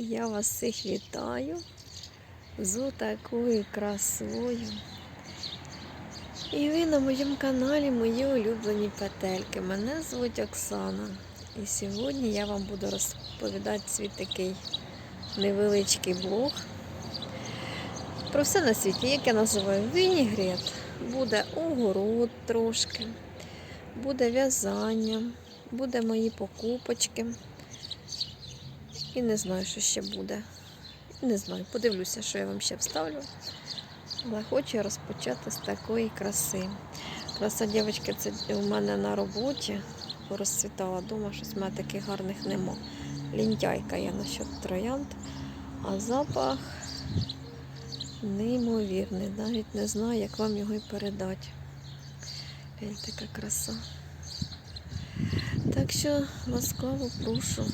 Я вас всіх вітаю з такою красою. І ви на моєму каналі мої улюблені петельки. Мене звуть Оксана. І сьогодні я вам буду розповідати свій такий невеличкий блог. Про все на світі, як я називаю вінігрет. Буде огород трошки, буде в'язання, буде мої покупочки. І не знаю, що ще буде. Не знаю, подивлюся, що я вам ще вставлю. Але хочу розпочати з такої краси. Краса дівчатки, це у мене на роботі. Розцвітала вдома, щось в мене таких гарних нема. Лінтяйка я насчет троянд. А запах неймовірний. Навіть не знаю, як вам його і передати. Така краса. Так що ласкаво прошу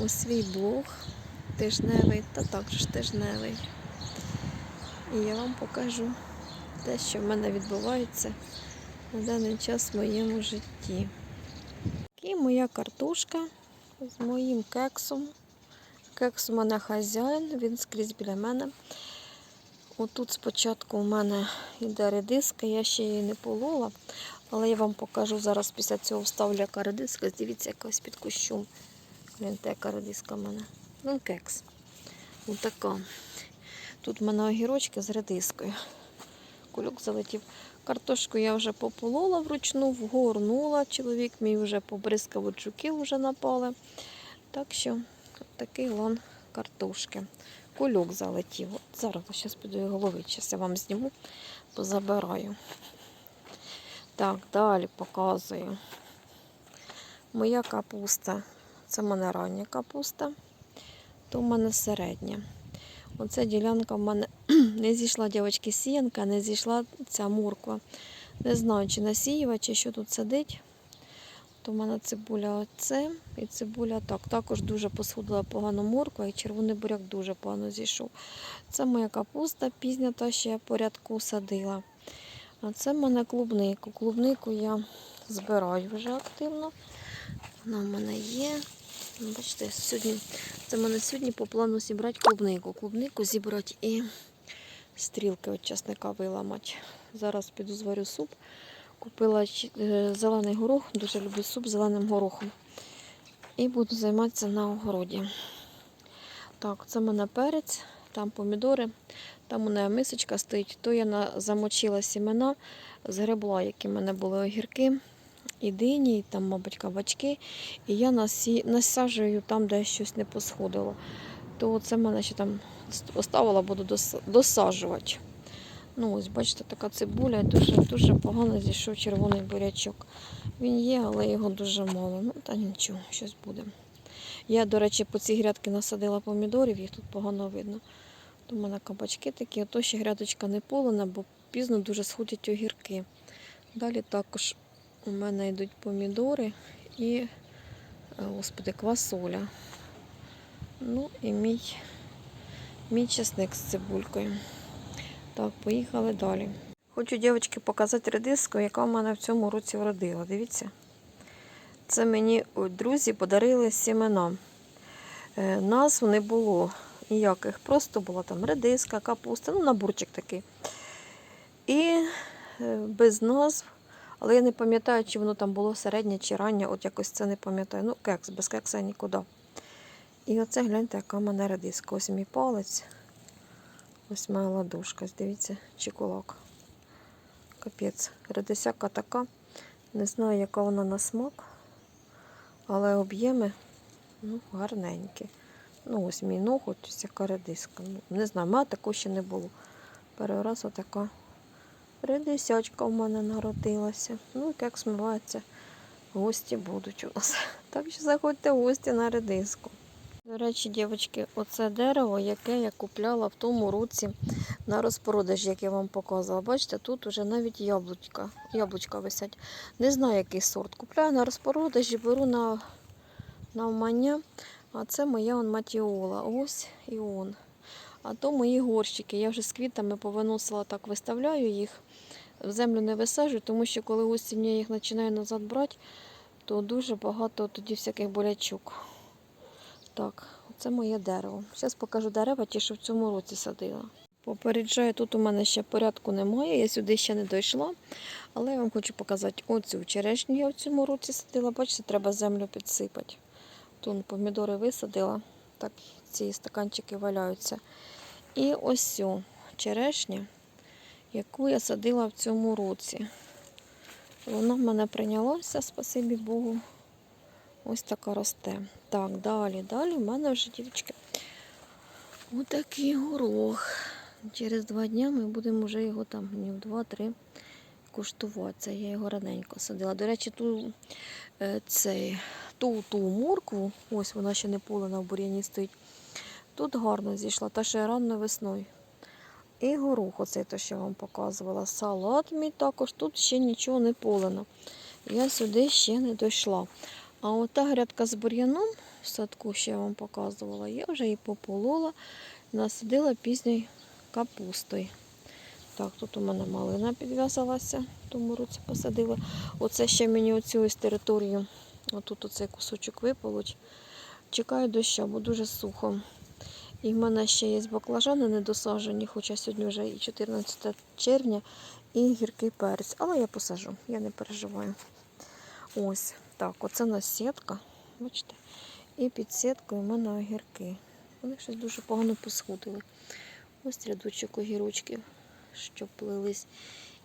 у свій блог тижневий та також тижневий. І я вам покажу те, що в мене відбувається на даний час в моєму житті. І моя картошка з моїм кексом. Кекс у мене хазяїн, він скрізь біля мене. Отут спочатку у мене йде редиска, я ще її не полола, але я вам покажу зараз після цього вставлю яка редиска. Дивіться, якась під кущом. Гляньте, яка редиска в мене. Ну, кекс. Ось така. Тут в мене огірочки з редискою. Кульок залетів. Картошку я вже пополола вручну, вгорнула. Чоловік мій вже побризкав от жуків вже напали. Так що такий лан картошки. Кульок залетів. От зараз зараз піду його ловити. Зараз я вам зніму, позабираю. Так, далі показую. Моя капуста. Це в мене рання капуста, то в мене середня. Оця ділянка в мене не зійшла дівчатки сіянка, не зійшла ця морква. Не знаю, чи насіява, чи що тут сидить. То в мене цибуля оце і цибуля так. Також дуже посходила погано морква і червоний буряк дуже погано зійшов. Це моя капуста пізня, та ще я порядку садила. А це в мене клубнику. Клубнику я збираю вже активно. Вона в мене є. Ну, Бачите, сьогодні, це в мене сьогодні по плану зібрати клубнику. Клубнику зібрати і стрілки від часника виламати. Зараз піду зварю суп. Купила е, зелений горох, дуже люблю суп з зеленим горохом. І буду займатися на огороді. Так, це в мене перець, там помідори, там у мене мисочка стоїть. То я замочила сімена, згребла, які в мене були огірки і там, мабуть, кабачки. І я насаджую там, де щось не посходило. То це мене ще там оставила, буду дос... досаджувати. Ну, ось, бачите, така цибуля, дуже, дуже погано зійшов червоний бурячок. Він є, але його дуже мало. Ну, та нічого, щось буде. Я, до речі, по цій грядки насадила помідорів, їх тут погано видно. То в мене кабачки такі, ото ще грядочка не полена, бо пізно дуже сходять огірки. Далі також у мене йдуть помідори і, е, господи, квасоля. Ну і мій, мій чесник з цибулькою. Так, поїхали далі. Хочу, дівчатки, показати редиску, яка в мене в цьому році вродила. Дивіться. Це мені друзі подарили сімена. Е, назв не було ніяких. Просто була там редиска, капуста, ну, наборчик такий. І е, без назв. Але я не пам'ятаю, чи воно там було середнє чи раннє, от якось це не пам'ятаю. Ну, кекс, без кекса нікуди. І оце гляньте, яка в мене редиска. Ось мій палець. Ось моя ладошка. Дивіться, чи кулак. Капець. Редисяка така. Не знаю, яка вона на смак, але об'єми ну, гарненькі. Ну, ось мій ноготь, ось яка редиска. Не знаю, мене такого ще не було. Перший раз отака редисячка в мене народилася. Ну, як смивається, гості будуть у нас. Так що заходьте в гості на редиску. До речі, дівчатки, оце дерево, яке я купляла в тому році на розпродаж, як я вам показувала. Бачите, тут уже навіть яблучка, яблучка висять. Не знаю, який сорт. Купляю на розпродажі, беру на навмання. А це моя он матіола. Ось і он. А то мої горщики. Я вже з квітами повиносила так, виставляю їх. В землю не висаджую, тому що коли осінь я їх починаю назад брати, то дуже багато тоді всяких болячок. Так, Це моє дерево. Зараз покажу дерева, ті, що в цьому році садила. Попереджаю, тут у мене ще порядку немає, я сюди ще не дійшла. Але я вам хочу показати оцю черешню я в цьому році садила. Бачите, треба землю підсипати. Тут помідори висадила, так ці стаканчики валяються. І ось цю черешня, яку я садила в цьому році. Вона в мене прийнялася, спасибі Богу. Ось така росте. Так, далі, далі в мене вже, дівчатки, отакий горох. Через два дні ми будемо вже його там днів два-три куштувати. Це я його раненько садила. До речі, ту, е, цей, ту, ту моркву, ось вона ще не полена в бур'яні стоїть. Тут гарно зійшла, та ще рано весною. І горох, оцей то, що я вам показувала. Салат мій також, тут ще нічого не полено. Я сюди ще не дійшла. А ота грядка з бур'яном в садку, що я вам показувала, я вже її пополола, насадила пізньою капустою. Так, тут у мене малина підв'язалася, тому році посадила. Оце ще мені оцю ось територію, отут оцей кусочок виполоть. Чекаю дощу, бо дуже сухо. І в мене ще є баклажани недосаджені, хоча сьогодні вже і 14 червня, і гіркий перець. Але я посажу, я не переживаю. Ось так, оце у нас сітка. Бачите? І під сіткою в мене огірки. Вони щось дуже погано посходили. Ось рядочок огірочків, що плились.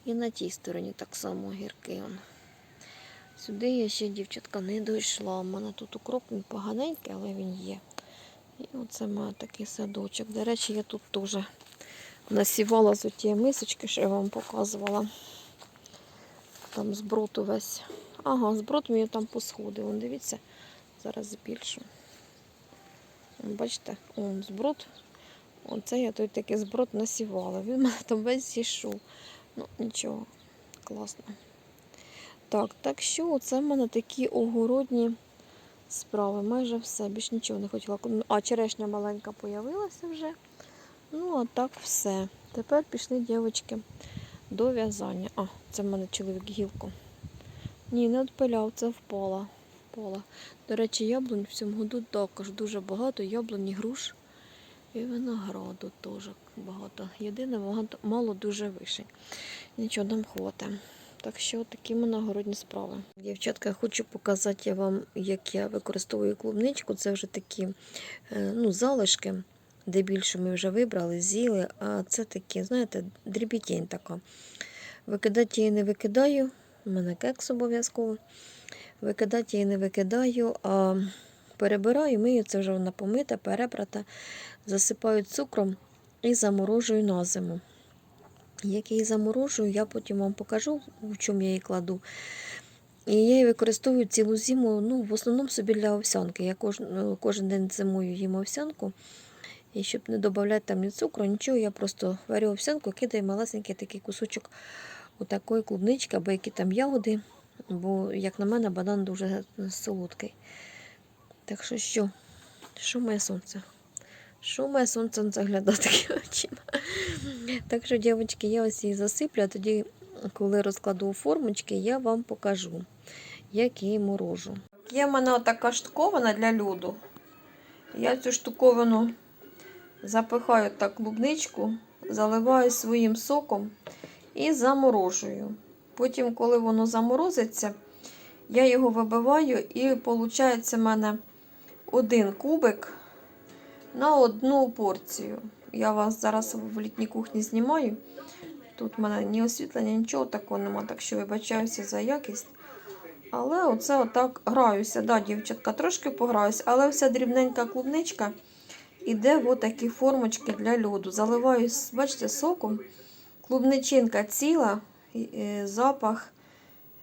І на тій стороні так само огірки. Сюди я ще, дівчатка, не дійшла. У мене тут укроп він поганенький, але він є. І оце має такий садочок. До речі, я тут теж насівала з тієї мисочки, що я вам показувала. Там зброд увесь. Ага, зброд мені там посходив. Вон, дивіться, зараз збільшу. Бачите, он зброд. Оце я той такий зброд насівала. Він мене там весь зійшов. Ну, нічого, класно. Так, так що це в мене такі огородні справи. Майже все. Більш нічого не хотіла. А, черешня маленька появилася вже. Ну, а так все. Тепер пішли, дівчатки, до в'язання. А, це в мене чоловік гілку. Ні, не відпиляв, це впала. впала. До речі, яблунь в цьому году також дуже багато. Яблуні, груш і винограду теж багато. Єдине, багато, мало дуже вишень. Нічого нам хватить. Так що такі в мене городні справи. Дівчатка, я хочу показати вам, як я використовую клубничку. Це вже такі е, ну, залишки, де більше ми вже вибрали, з'їли, а це такі, знаєте, дрібітень така. Викидати її не викидаю. У мене кекс обов'язково. Викидати її не викидаю, а перебираю, мию, це вже вона помита, перебрата, засипаю цукром і заморожую на зиму. Як я її заморожую, я потім вам покажу, в чому я її кладу. І я її використовую цілу зиму, ну, в основному собі для овсянки. Я кожен, кожен день зимою їм овсянку. І щоб не додавати там ні цукру, нічого, я просто варю овсянку, кидаю малесенький такий кусочок отакої клубнички, або які там ягоди. Бо, як на мене, банан дуже солодкий. Так що що? Що моє сонце? Що моє сонце заглядає очима? Так що, дівчатки, я ось її засиплю, а тоді, коли розкладу формочки, я вам покажу, як її морожу. Є в мене така штуковина для льоду. Я цю штуковину запихаю так клубничку, заливаю своїм соком і заморожую. Потім, коли воно заморозиться, я його вибиваю і виходить в мене один кубик на одну порцію. Я вас зараз в літній кухні знімаю. Тут в мене ні освітлення, нічого такого нема, так що вибачаюся за якість. Але оце отак граюся. Да, дівчатка, трошки пограюся, але вся дрібненька клубничка іде в отакі формочки для льоду. Заливаю, бачите, соком. Клубничинка ціла, запах,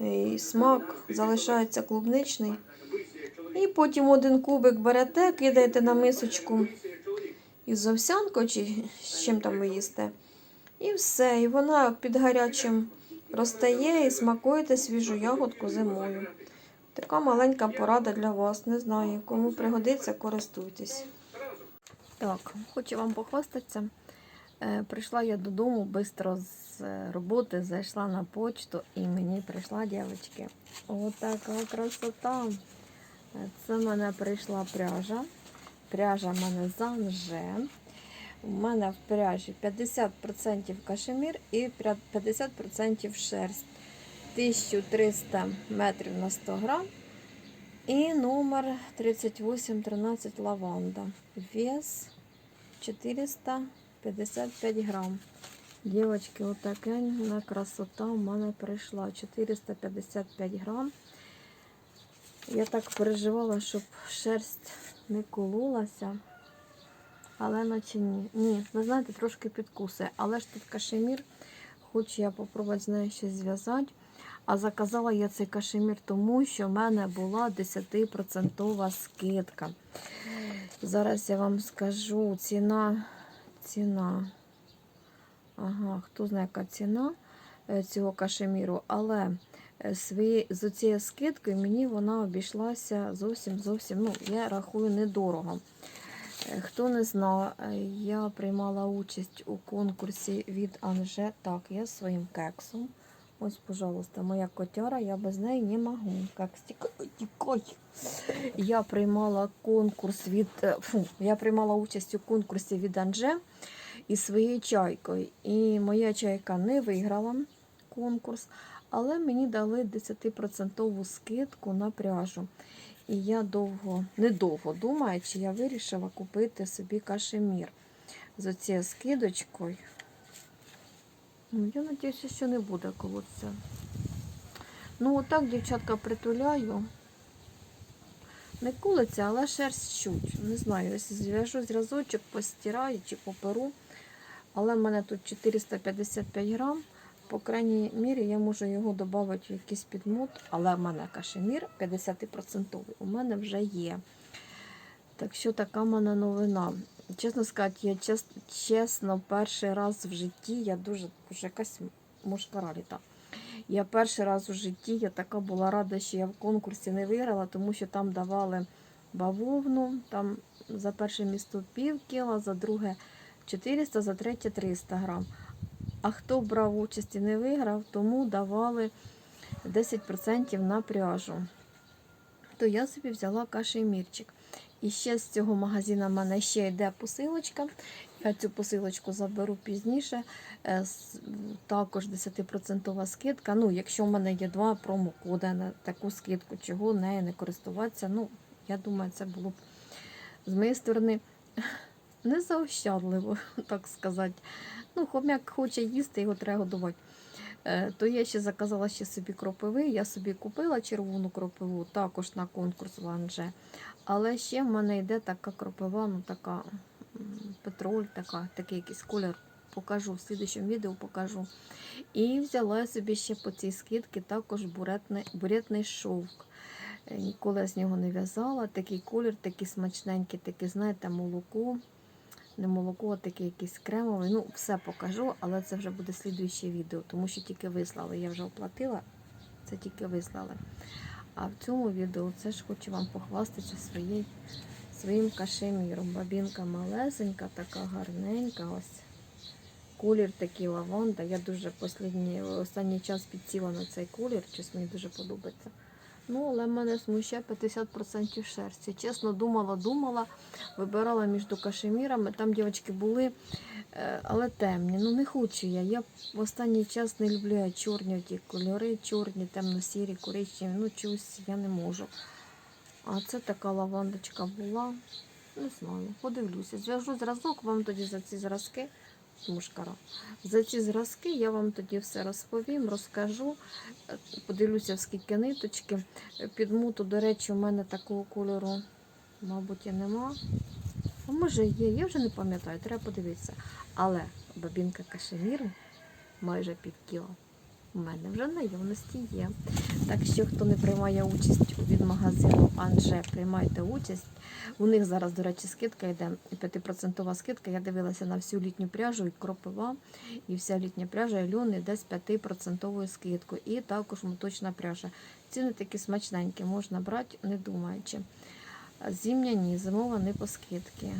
і смак залишається клубничний. І потім один кубик берете, кидаєте на мисочку із овсянкою чи з чим там ви їсте. І все. І вона під гарячим розтає і смакуєте свіжу ягодку зимою. Така маленька порада для вас. Не знаю, кому пригодиться, користуйтесь. Так, хочу вам похвастатися. Е, Прийшла я додому швидко з е, роботи, зайшла на почту і мені прийшла, дівчатки, отака красота. Це в мене прийшла пряжа. пряжа в мене занже. У мене в пряжі 50% кашемір і 50% шерсть. 1300 метрів на 100 грам. І номер 3813 лаванда. Вес 455 грам. Дівчатки, отакенна красота у мене прийшла. 455 грам. Я так переживала, щоб шерсть не кололася. Але наче ні. Ні, ви знаєте, трошки підкусує. Але ж тут кашемір. Хочу я попробувати з нею щось зв'язати. А заказала я цей кашемір тому, що в мене була 10% скидка. Зараз я вам скажу ціна. Ціна. Ага, хто знає, яка ціна е, цього кашеміру, але свої, з цією скидкою мені вона обійшлася зовсім зовсім, ну, я рахую, недорого. Е, Хто не знав, е, я приймала участь у конкурсі від Анже. Так, я своїм кексом. Ось, пожалуйста, моя котяра, я без неї не можу. Кекс, тікай. Я приймала конкурс від. е, Фу, я приймала участь у конкурсі від Анже із своєю чайкою. І моя чайка не виграла конкурс, але мені дали 10% скидку на пряжу. І я довго, недовго думаючи, я вирішила купити собі кашемір з оцією скидочкою. Ну, я сподіваюся, що не буде колоться. Ну, отак, дівчатка, притуляю. Не кулиться, але шерсть чуть. Не знаю, зв'яжу зразочок, постираю чи поперу. Але в мене тут 455 грам. По крайній мірі я можу його додати в якийсь підмут, але в мене кашемір 50% у мене вже є. Так що така в мене новина. Чесно сказати, я чес, чесно, перший раз в житті я дуже вже якась мушкара літа. Я перший раз у житті я така була рада, що я в конкурсі не виграла, тому що там давали бавовну, там за перше місто пів кіла, за друге 400, за третє 300 грам. А хто брав участь і не виграв, тому давали 10% на пряжу. То я собі взяла кашемірчик. І ще з цього магазину в мене ще йде посилочка. Я цю посилочку заберу пізніше. Е, Також 10% скидка. Ну, якщо в мене є два промокоди на таку скидку, чого нею не користуватися. Ну, я думаю, це було б з моєї сторони незаощадливо, так сказати. Ну, хомяк хоче їсти, його треба годувати. Е, То я ще заказала ще собі кропиви. Я собі купила червону кропиву, також на конкурс в Анже. Але ще в мене йде така кропива, ну така петроль, така, такий якийсь колір. Покажу в слідчому відео покажу. І взяла собі ще по цій скидці також буретний, буретний шовк. Е, Ніколи з нього не в'язала. Такий колір, такий смачненький, такий, знаєте, молоко. Не молоко, а такий якийсь кремовий. Ну, все покажу, але це вже буде слідуюче відео, тому що тільки вислали. Я вже оплатила, це тільки вислали. А в цьому відео це ж хочу вам похвастатися своєю, своїм кашеміром. Бабінка малесенька, така гарненька. Ось. Колір такий лаванда. Я дуже останній час підсіла на цей колір, щось мені дуже подобається. Ну, але мене смущає 50% шерсті. Чесно, думала, думала, вибирала між кашемірами. Там дівчатки були, е, але темні. Ну не хочу я. Я в останній час не люблю я чорні ті кольори, чорні, темно-сірі, коричневі. Ну, чогось я не можу. А це така лавандочка була. Не знаю, подивлюся. Зв'яжу зразок вам тоді за ці зразки. Мушкара. За ці зразки я вам тоді все розповім, розкажу. Подивлюся, скільки ниточки. Підмуту, до речі, у мене такого кольору, мабуть, і нема. А може є, я вже не пам'ятаю, треба подивитися. Але бабінка кашеміру майже під кіло. У мене вже в наявності є. Так що, хто не приймає участь від магазину Анже, приймайте участь. У них зараз, до речі, скидка йде 5% скидка. Я дивилася на всю літню пряжу і кропива, і вся літня пряжа і льон йде з 5% скидкою. І також моточна пряжа. Ціни такі смачненькі, можна брати, не думаючи. А Зимня ні, зимова не по скидці.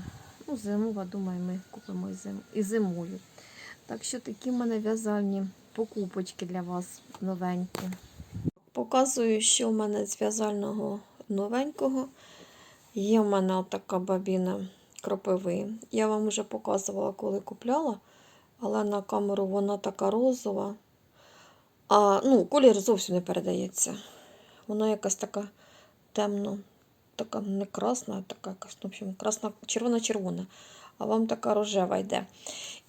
Ну, зимова, думаю, ми купимо і зимою. Так що такі в мене в'язальні покупочки для вас новенькі. Показую, що в мене з в'язального новенького. Є в мене така бабіна кропиви. Я вам вже показувала, коли купляла, але на камеру вона така розова. А ну, колір зовсім не передається. Вона якась така темно, така не красна, а така якась, в общем, красна, червона-червона, а вам така рожева йде.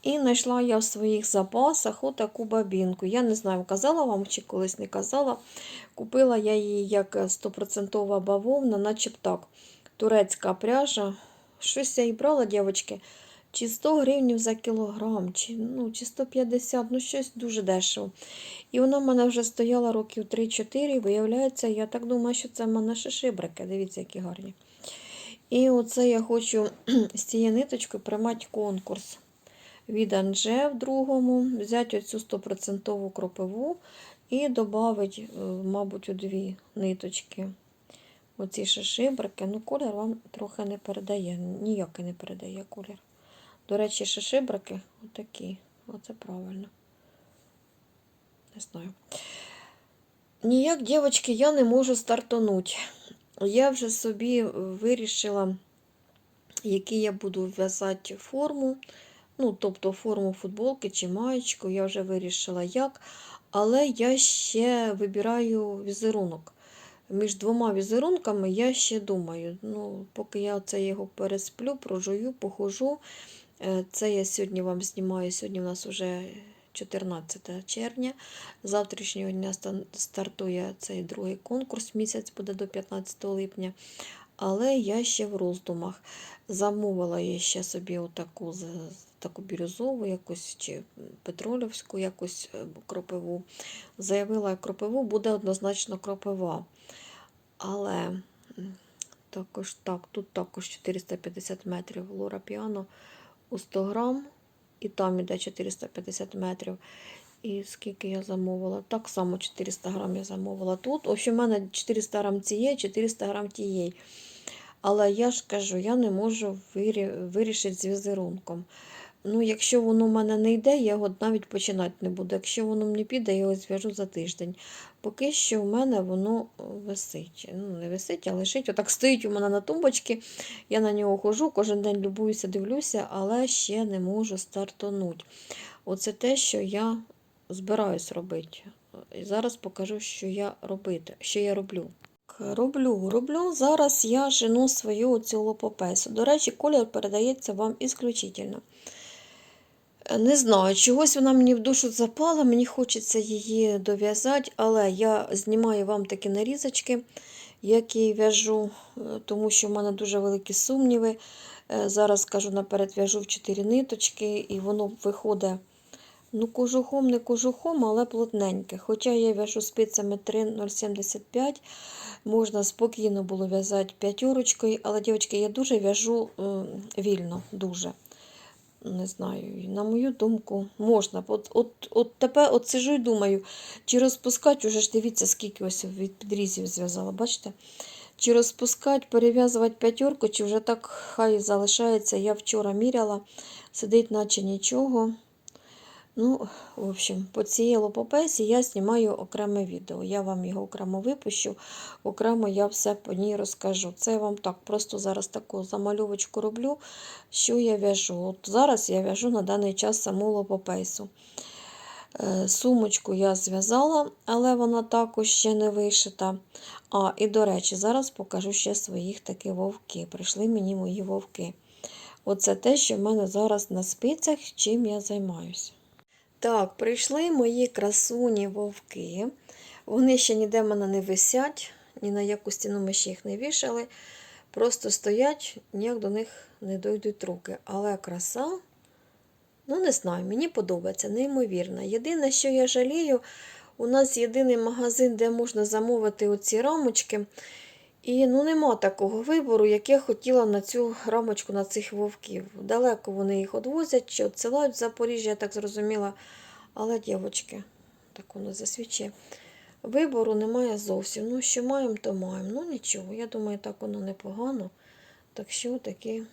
І знайшла я в своїх запасах отаку бабінку. Я не знаю, казала вам чи колись не казала. Купила я її як 100% бавовна, начеб так. Турецька пряжа. Щось я і брала, дівчатки, чи 100 гривень за кілограм, чи, ну, чи 150, ну щось дуже дешево. І вона в мене вже стояла років 3-4. Виявляється, я так думаю, що це в мене шишибрики. Дивіться, які гарні. І оце я хочу з цією ниточкою приймати конкурс від Анже в другому, взяти оцю 100% кропиву і додати, мабуть, у дві ниточки. Оці шишибрики. Ну, колір вам трохи не передає. Ніякий не передає колір. До речі, шишибрики отакі. Оце правильно. Не знаю. Ніяк, дівчатки, я не можу стартанути. Я вже собі вирішила, який я буду в'язати форму. Ну, тобто форму футболки чи маєчку, я вже вирішила як. Але я ще вибираю візерунок. Між двома візерунками я ще думаю. Ну, Поки я це його пересплю, прожую, похожу. Е, Це я сьогодні вам знімаю. Сьогодні у нас вже 14 червня. Завтрашнього дня стартує цей другий конкурс. Місяць буде до 15 липня. Але я ще в роздумах. Замовила я ще собі отаку таку бірюзову, якусь чи петролівську якусь е, кропиву. Заявила кропиву, буде однозначно кропива. Але також так, тут також 450 метрів Лора Піано у 100 грам, і там іде 450 метрів. І скільки я замовила? Так само 400 грам я замовила тут. В общем, у мене 400 грам цієї, 400 грам тієї. Але я ж кажу, я не можу вирішити з візерунком. Ну, якщо воно в мене не йде, я його навіть починати не буду. Якщо воно мені піде, я його зв'яжу за тиждень. Поки що в мене воно е, висить. Ну, не висить, а лежить. Отак стоїть у мене на тумбочці. Я на нього хожу, кожен день любуюся, дивлюся, але ще не можу стартанути. Оце те, що я збираюсь робити. І зараз покажу, що я робити, що я роблю. Роблю, роблю. Зараз я жену свою оцю лопопесу. До речі, колір передається вам ісключительно. Не знаю, чогось вона мені в душу запала, мені хочеться її дов'язати, але я знімаю вам такі нарізочки, які в'яжу, е, тому що в мене дуже великі сумніви. Е, Зараз кажу наперед, в'яжу в 4 ниточки, і воно виходить ну, кожухом, не кожухом, але плотненьке. Хоча я в'яжу спицями 3,075, можна спокійно було в'язати п'ятерочкою, але, дівчатки, я дуже в'яжу вільно, дуже не знаю, на мою думку, можна. От, от, от тепер от сижу і думаю, чи розпускати, уже ж дивіться, скільки ось від підрізів зв'язала, бачите? Чи розпускати, перев'язувати п'ятерку, чи вже так хай залишається. Я вчора міряла, сидить, наче нічого. Ну, в общем, по цій лопопесі я знімаю окреме відео. Я вам його окремо випущу, окремо я все по ній розкажу. Це я вам так просто зараз таку замальовочку роблю, що я в'яжу. От зараз я в'яжу на даний час саму лопопейсу. Е, Сумочку я зв'язала, але вона також ще не вишита. А, і до речі, зараз покажу ще своїх таки вовки. Прийшли мені мої вовки. Оце те, що в мене зараз на спицях, чим я займаюся. Так, прийшли мої красуні вовки. Вони ще ніде в мене не висять, ні на яку стіну ми ще їх не вішали. Просто стоять, ніяк до них не дойдуть руки. Але краса, ну не знаю, мені подобається, неймовірна. Єдине, що я жалію, у нас єдиний магазин, де можна замовити оці рамочки. І ну, нема такого вибору, як я хотіла на цю рамочку на цих вовків. Далеко вони їх відвозять чи відсилають в Запоріжжя, я так зрозуміла. Але, дівчатки, так воно засвідчує. Вибору немає зовсім. Ну, що маємо, то маємо. Ну нічого, я думаю, так воно непогано. Так що такі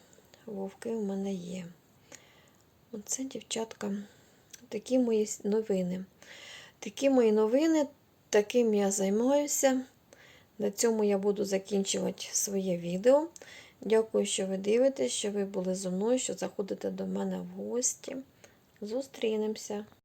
вовки в мене є. Оце, дівчатка, такі мої новини. Такі мої новини, таким я займаюся. На цьому я буду закінчувати своє відео. Дякую, що ви дивитесь, що ви були зі мною, що заходите до мене в гості. Зустрінемося.